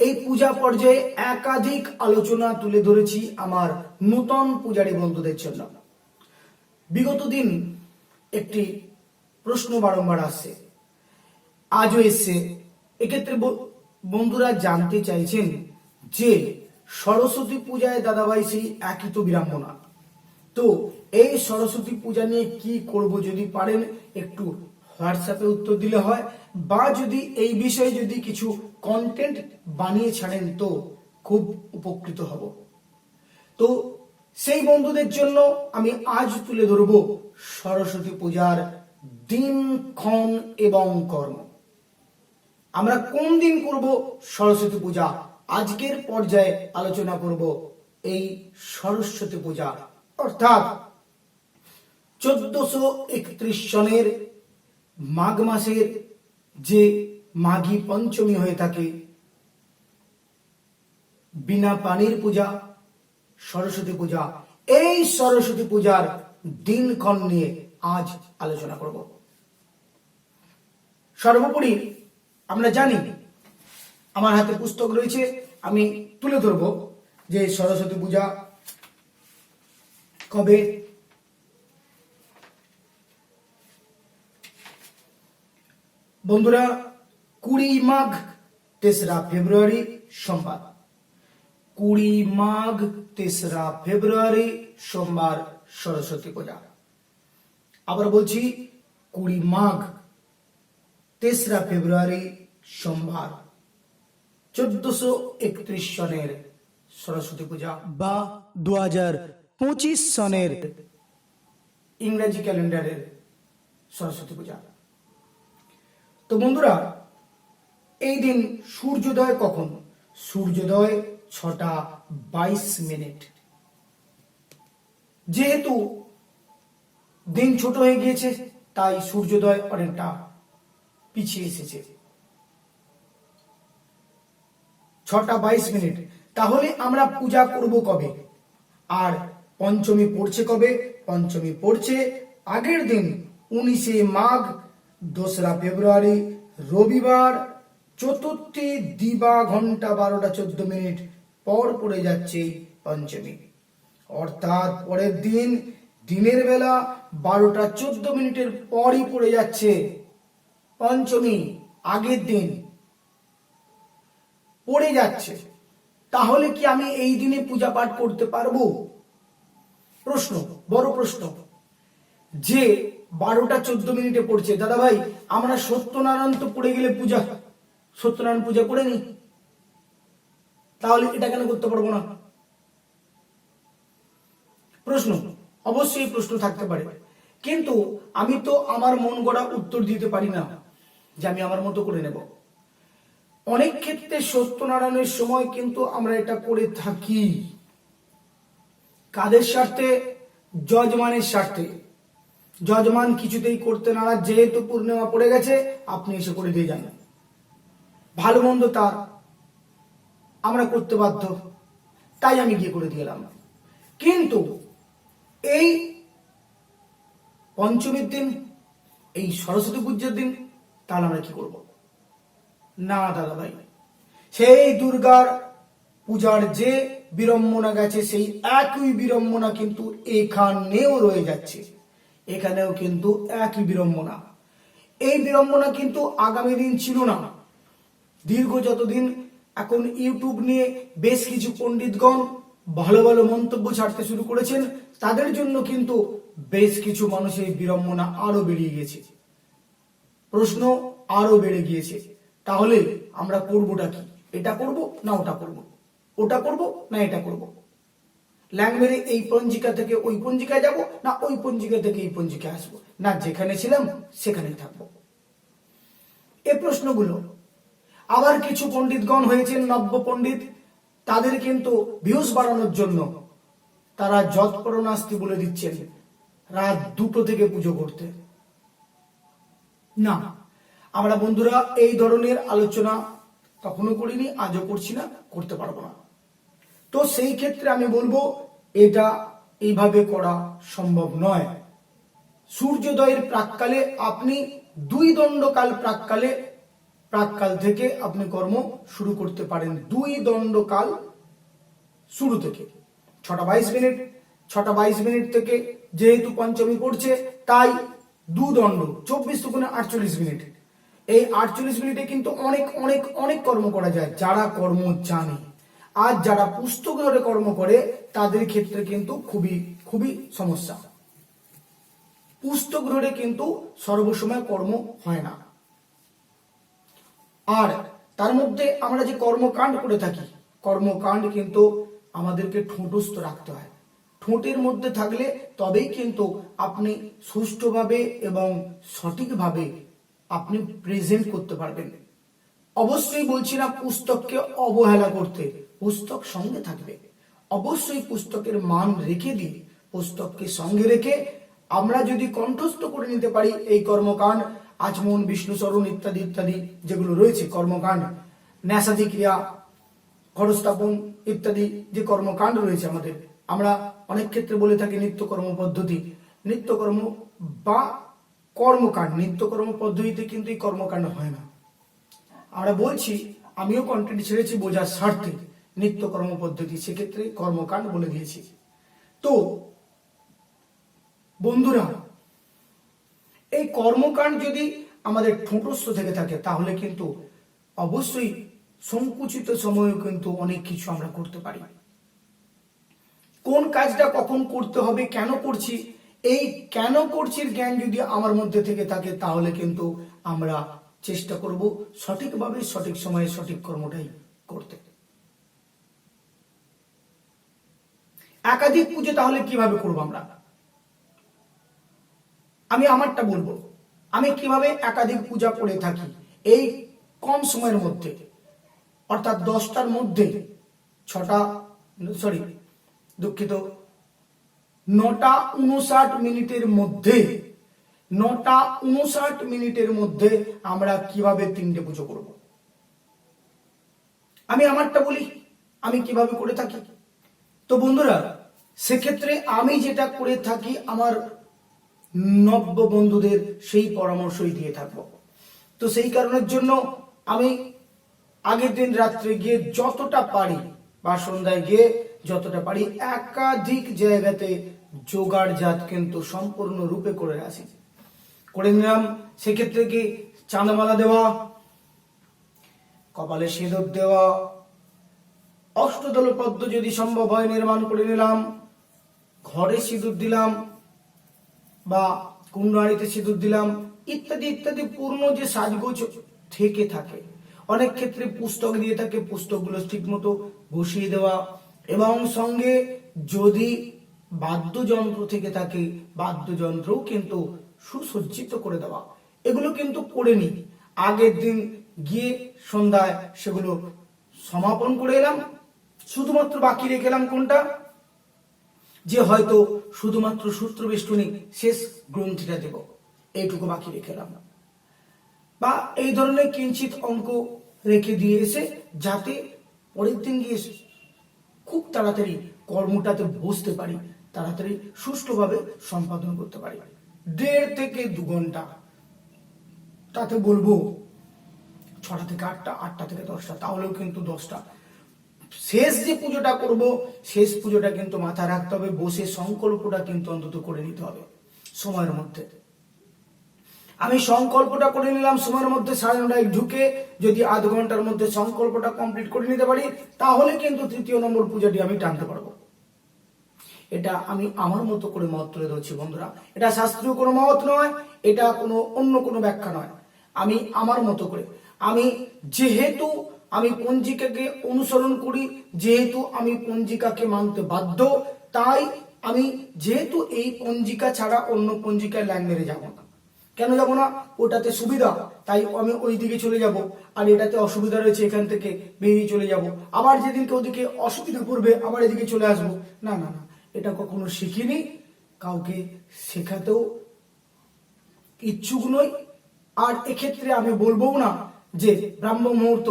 এই পূজা পর্যায়ে একাধিক আলোচনা তুলে ধরেছি আমার নূতন পূজারী বন্ধুদের জন্য। বিগত দিন একটি প্রশ্ন বারংবার আসছে। আজও এসছে। এক্ষেত্রে বন্ধুরা জানতে চাইছেন যে সরস্বতী পূজায় দাদাভাই সেই একই তো বিড়ম্বনা। তো এই সরস্বতী পূজা নিয়ে কি করব যদি পারেন একটু হোয়াটসঅ্যাপে উত্তর দিলে হয়, বা যদি এই বিষয়ে যদি কিছু কন্টেন্ট বানিয়ে ছাড়েন তো খুব উপকৃত হব। তো সেই বন্ধুদের জন্য আমি আজ তুলে ধরব সরস্বতী পূজার দিনক্ষণ এবং কর্ম। আমরা কোন দিন করব সরস্বতী পূজা? আজকের পর্যায়ে আলোচনা করব এই সরস্বতী পূজা। অর্থাৎ চোদ্দশো একত্রিশ সনের মাঘ মাসের যে মাঘী পঞ্চমী হয়ে থাকে। বিনা পানির পূজা, সরস্বতী পূজা। এই সরস্বতী পূজার দিনক্ষণ নিয়ে আজ আলোচনা করব। সর্বোপরি আমরা জানি, আমার হাতে পুস্তক রয়েছে, আমি তুলে ধরব যে সরস্বতী পূজা কবে? বন্ধুরা কুড়ি মাঘ, তেসরা ফেব্রুয়ারি, সোমবার। কুড়ি মাঘ, তেসরা ফেব্রুয়ারি, সোমবার সরস্বতী পূজা। আবার বলছি, কুড়ি মাঘ, তেসরা ফেব্রুয়ারি, সোমবার। চোদ্দশো একত্রিশ সনের সরস্বতী পূজা বা দু পঁচিশ সনের ইংরেজি ক্যালেন্ডারের সরস্বতী পূজা। তো বন্ধুরা এই দিন সূর্যোদয় কখন? সূর্যোদয় ছটা বাইশ মিনিট। যেহেতু দিন ছোট হয়ে গিয়েছে, তাই সূর্যোদয় অনেকটা পিছিয়ে এসেছে। ছটা বাইশ মিনিট। তাহলে আমরা পূজা করব কবে? আর পঞ্চমী পড়ছে কবে? পঞ্চমী পড়ছে আগের দিন, উনিশে মাঘ, দোসরা ফেব্রুয়ারি, রবিবার চতুর্থী দিবা ঘণ্টা বারোটা চোদ্দ মিনিট পর পড়ে যাচ্ছে পঞ্চমী। অর্থাৎ পরের দিন দিনের বেলা বারোটা চোদ্দ মিনিটের পরই পড়ে যাচ্ছে পঞ্চমী, আগের দিন। পড়ে যাচ্ছে। তাহলে কি আমি এই দিনে পূজা পাঠ করতে পারব? প্রশ্ন, বড় প্রশ্ন। যে বারোটা চোদ্দ মিনিটে পড়ছে দাদা ভাই আমরা সত্যনারায়ণ তো পড়ে গেলে পূজা সত্যনারায়ণ পূজা করে নি, তাহলে এটা কেন করতে পারব না? প্রশ্ন, অবশ্যই প্রশ্ন থাকতে পারে। কিন্তু আমি তো আমার মন গড়া উত্তর দিতে পারি না যে আমি আমার মতো করে নেব। অনেক ক্ষেত্রে সত্যনারায়ণের সময় কিন্তু আমরা এটা করে থাকি। কাদের স্বার্থে? যজমানের স্বার্থে। যজমান কিছুতেই করতে নারাজ, যেহেতু পূর্ণিমা পড়ে গেছে, আপনি এসে করে দিয়ে যান। ভালো মন্দ তার আমরা করতে বাধ্য। তাই আমি গিয়ে করে দিয়ে এলাম কিন্তু এই পঞ্চমীর দিন, এই সরস্বতী পূজার দিন, তাহলে আমরা কি করব? না দাদা ভাই সেই দুর্গার পূজার যে বিড়ম্বনা গেছে, সেই একই বিড়ম্বনা কিন্তু এখানেও রয়ে যাচ্ছে। এখানেও কিন্তু একই বিড়ম্বনা। এই বিড়ম্বনা কিন্তু আগামী দিন ছিল না। দীর্ঘ যতদিন এখন ইউটিউব নিয়ে বেশ কিছু পণ্ডিতগণ ভালো ভালো মন্তব্য ছাড়তে শুরু করেছেন, তাদের জন্য কিন্তু বেশ কিছু মানুষের বিড়ম্বনা আরও বেরিয়ে গেছে। প্রশ্ন আরও বেড়ে গিয়েছে, তাহলে আমরা করবোটা কি? এটা করব না ওটা করব? ওটা করব না এটা করব? ল্যাংমেরে এই পঞ্জিকা থেকে ওই পঞ্জিকায় যাব না ওই পঞ্জিকা থেকে এই পঞ্জিকায় আসব? না যেখানে ছিলাম সেখানে থাকব। এ প্রশ্নগুলো আবার কিছু পণ্ডিতগণ হয়েছেন, নব্য পণ্ডিত। তাদের কিন্তু ভিউজ বাড়ানোর জন্য তারা যৎপরণাস্তি বলে দিচ্ছেন, রাত দুটো থেকে পুজো করতে। না, আমরা বন্ধুরা, এই ধরনের আলোচনা কখনো করিনি, আজও করছি না, করতে পারব না। তো সেই ক্ষেত্রে আমি বলব, এটা এইভাবে করা সম্ভব নয়। সূর্যোদয়ের প্রাককালে আপনি দুই দণ্ডকাল প্রাককালে প্রাককাল থেকে আপনি কর্ম শুরু করতে পারেন। দুই দণ্ডকাল শুরু থেকে। ছটা বাইশ মিনিট, ছটা বাইশ মিনিট থেকে যেহেতু পঞ্চমী পড়ছে, তাই দু দণ্ড, চব্বিশ দুগুণে আটচল্লিশ মিনিট। এই আটচল্লিশ মিনিটে কিন্তু অনেক অনেক অনেক কর্ম করা যায়, যারা কর্ম জানে। আর যারা পুস্তক ধরে কর্ম করে, তাদের ক্ষেত্রে কিন্তু খুবই খুবই সমস্যা। পুস্তক ধরে কিন্তু সর্বসময় কর্ম হয় না। আর তার মধ্যে আমরা যে কর্মকাণ্ড করে থাকি, কর্মকাণ্ড কিন্তু আমাদেরকে ঠোঁটস্থ রাখতে হয়। ঠোঁটের মধ্যে থাকলে তবেই কিন্তু আপনি সুষ্ঠুভাবে এবং সঠিকভাবে আপনি প্রেজেন্ট করতে পারবেন। অবশ্যই বলছি না পুস্তককে অবহেলা করতে, পুস্তক সঙ্গে থাকবে। অবশ্যই পুস্তকের মান রেখে দিয়ে পুস্তককে সঙ্গে রেখে আমরা যদি কণ্ঠস্থ করে নিতে পারি এই কর্মকাণ্ড আচমন বিষ্ণুচরণ ইত্যাদি ইত্যাদি যেগুলো রয়েছে, কর্মকাণ্ড ন্যাসাদি ক্রিয়া ঘরস্থাপন ইত্যাদি যে কর্মকাণ্ড রয়েছে আমাদের, আমরা অনেক ক্ষেত্রে বলে থাকি নিত্যকর্ম পদ্ধতি। নিত্যকর্ম বা কর্মকাণ্ড, নিত্যকর্ম পদ্ধতিতে কিন্তু এই কর্মকাণ্ড হয় না। আমরা বলছি, আমিও কন্টেন্ট ছেড়েছি বোঝার স্বার্থে নিত্যকর্ম পদ্ধতি, সেক্ষেত্রে কর্মকাণ্ড বলে দিয়েছি। তো, বন্ধুরা কর্মকাণ্ড যদি আমাদের ঠোঁটস্থ থেকে থাকে, তাহলে কিন্তু অবশ্যই সংকুচিত সময়েও কিন্তু অনেক কিছু আমরা করতে পারি। কোন কাজটা কখন করতে হবে, কেন করছি, এই কেন করছির জ্ঞান যদি আমার মধ্যে থেকে থাকে, তাহলে কিন্তু আমরা চেষ্টা করব সঠিকভাবে, সঠিক সময়ে সঠিক কর্মটাই করতে। একাধিক পুজো তাহলে কীভাবে করব আমরা? আমি আমারটা বলব। আমি কীভাবে একাধিক পূজা করে থাকি? এই কম সময়ের মধ্যে। অর্থাৎ দশটার মধ্যে ছটা সরি দুঃখিত, নটা উনষাট মিনিটের মধ্যে, নটা উনষাট মিনিটের মধ্যে আমরা কীভাবে তিনটে পুজো করব? আমি আমারটা বলি, আমি কীভাবে করে থাকি? তো বন্ধুরা, সেক্ষেত্রে আমি যেটা করে থাকি, আমার নব্য বন্ধুদের সেই পরামর্শই দিয়ে থাকব। তো সেই কারণের জন্য আমি আগের দিন রাত্রে গিয়ে যতটা পারি বা সন্ধ্যায় গিয়ে যতটা পারি একাধিক জায়গাতে জোগাড় জাত কিন্তু সম্পূর্ণ রূপে করে আসি। করে নিলাম, সেক্ষেত্রে কি চাঁদামালা দেওয়া, কপালে সিঁদুর দেওয়া, অষ্টদল পদ্ম যদি সম্ভব হয় নির্মাণ করে নিলাম, ঘরে সিঁদুর দিলাম বা কুণ্ডারিতে সিঁদুর দিলাম, ইত্যাদি ইত্যাদি পূর্ণ যে সাজগোজ থেকে থাকে। অনেক ক্ষেত্রে পুস্তক দিয়ে থাকে পুস্তকগুলো ঠিক মতো বসিয়ে দেওয়া এবং সঙ্গে যদি বাদ্যযন্ত্র থেকে থাকে বাদ্যযন্ত্রও কিন্তু সুসজ্জিত করে দেওয়া। এগুলো কিন্তু করে নি। আগের দিন গিয়ে সন্ধ্যায় সেগুলো সমাপন করে এলাম। শুধুমাত্র বাকি রেখে এলাম কোনটা? যে হয়তো শুধুমাত্র সূত্র বেষ্টনী শেষ গ্রন্থিটা দেব। এইটুকু বাকি রেখে এলাম। বা এই ধরনের কিঞ্চিত অঙ্ক রেখে দিয়ে এসে যাতে পরের দিন গিয়ে খুব তাড়াতাড়ি কর্মটাতে বসতে পারি, তাড়াতাড়ি সুষ্ঠুভাবে সম্পাদন করতে পারি। দেড় থেকে দু ঘণ্টা। তাতে বলব ছটা থেকে আটটা আটটা থেকে দশটা, তাহলেও কিন্তু দশটা। শেষ যে পুজোটা করব, শেষ পুজোটা কিন্তু মাথায় রাখতে হবে, বসে সংকল্পটা কিন্তু অন্তত করে নিতে হবে সময়ের মধ্যে। আমি সংকল্পটা করে নিলাম, সময়ের মধ্যে সাড়ে নটায় ঢুকে যদি আধ ঘণ্টার মধ্যে সংকল্পটা কমপ্লিট করে নিতে পারি, তাহলে কিন্তু তৃতীয় নম্বর পূজাটি আমি টানতে পারব। এটা আমি আমার মতো করে মত তুলে ধরছি বন্ধুরা। এটা শাস্ত্রীয় কোনো মত নয়, এটা কোনো অন্য কোনো ব্যাখ্যা নয়। আমি আমার মতো করে, আমি যেহেতু আমি পঞ্জিকাকে অনুসরণ করি, যেহেতু আমি পঞ্জিকাকে মানতে বাধ্য, তাই আমি যেহেতু এই পঞ্জিকা ছাড়া অন্য পঞ্জিকায় লাইন মেরে যাব না। কেন যাব না? ওটাতে সুবিধা, তাই আমি ওই দিকে চলে যাব, আর এটাতে অসুবিধা রয়েছে এখান থেকে বেরিয়ে চলে যাব। আবার যেদিনকে ওদিকে অসুবিধা পড়বে আবার এদিকে চলে আসব। না না না, এটা কখনো শিখিনি, কাউকে শেখাতেও ইচ্ছুক নই। আর এক্ষেত্রে আমি বলব না যে ব্রাহ্ম মুহূর্ত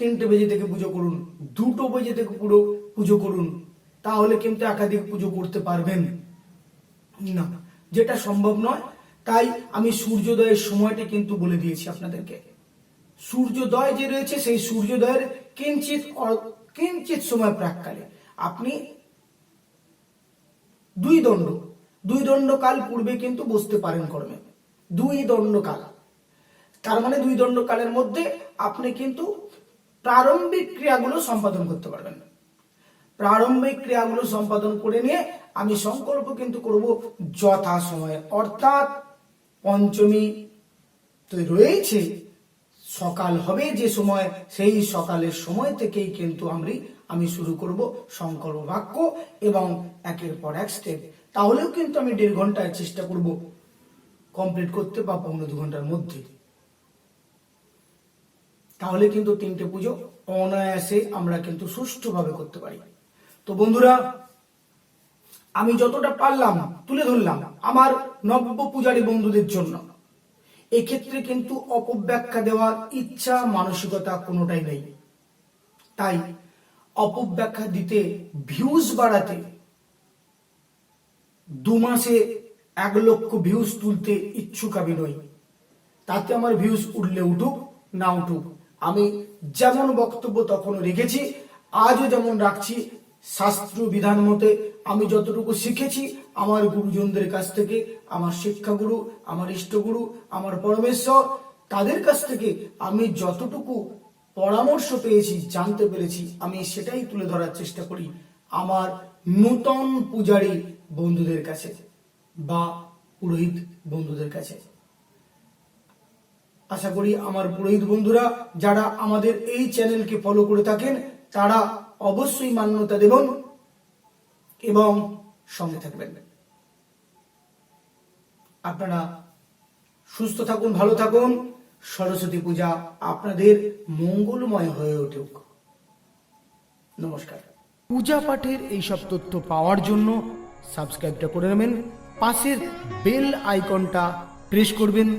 তিনটে বেজে থেকে পুজো করুন, দুটো বেজে থেকে পুরো পুজো করুন, তাহলে কিন্তু একাধিক পুজো করতে পারবেন। না, যেটা সম্ভব নয়, তাই আমি সূর্যোদয়ের সময়টা কিন্তু বলে দিয়েছি আপনাদেরকে। সূর্যোদয় যে রয়েছে, সেই সূর্যোদয়ের কিঞ্চিত কিঞ্চিত সময় প্রাককালে। আপনি দুই দণ্ড, দুই দণ্ডকাল পূর্বে কিন্তু বসতে পারেন কর্মে। দুই দণ্ডকাল। তার মানে দুই দণ্ডকালের মধ্যে আপনি কিন্তু প্রারম্ভিক ক্রিয়াগুলো সম্পাদন করতে পারবেন। প্রারম্ভিক ক্রিয়াগুলো সম্পাদন করে নিয়ে আমি সংকল্প কিন্তু করব যথা সময়ে। অর্থাৎ পঞ্চমী তো রয়েছে, সকাল হবে যে সময়, সেই সকালের সময় থেকেই কিন্তু আমি আমি শুরু করব সংকল্প বাক্য এবং একের পর এক স্টেপ তাহলেও কিন্তু আমি দেড় ঘন্টায় চেষ্টা করব কমপ্লিট করতে বা পৌনে দু ঘণ্টার মধ্যে। তাহলে কিন্তু তিনটে পুজো অনায়াসে আমরা কিন্তু সুষ্ঠুভাবে করতে পারি। তো বন্ধুরা, আমি যতটা পারলাম তুলে ধরলাম আমার নব্য পূজারী বন্ধুদের জন্য। এক্ষেত্রে কিন্তু অপব্যাখ্যা দেওয়ার ইচ্ছা, মানসিকতা কোনোটাই নেই। তাই অপব্যাখ্যা দিতে ভিউজ বাড়াতে, দু মাসে এক লক্ষ ভিউজ তুলতে ইচ্ছুক আমি নই। তাতে আমার ভিউজ উঠলে উঠুক, না উঠুক আমি যেমন বক্তব্য তখন রেখেছি, আজও যেমন রাখছি, শাস্ত্র বিধান মতে আমি যতটুকু শিখেছি, আমার গুরুজনদের কাছ থেকে, আমার শিক্ষাগুরু, আমার ইষ্টগুরু, আমার পরমেশ্বর, তাদের কাছ থেকে আমি যতটুকু পরামর্শ পেয়েছি, জানতে পেরেছি, আমি সেটাই তুলে ধরার চেষ্টা করি আমার নূতন পূজারী বন্ধুদের কাছে বা পুরোহিত বন্ধুদের কাছে। আশা করি আমার পুরোহিত বন্ধুরা, যারা আমাদের এই চ্যানেলকে ফলো করে থাকেন, তারা অবশ্যই মান্যতা দেবেন এবং সঙ্গে থাকবেন। আপনারা সুস্থ থাকুন, ভালো থাকুন। সরস্বতী পূজা আপনাদের মঙ্গলময় হয়ে উঠুক। নমস্কার। পূজা পাঠের এই সব তথ্য পাওয়ার জন্য সাবস্ক্রাইবটা করে নেবেন। পাশের বেল আইকনটা প্রেস করবেন।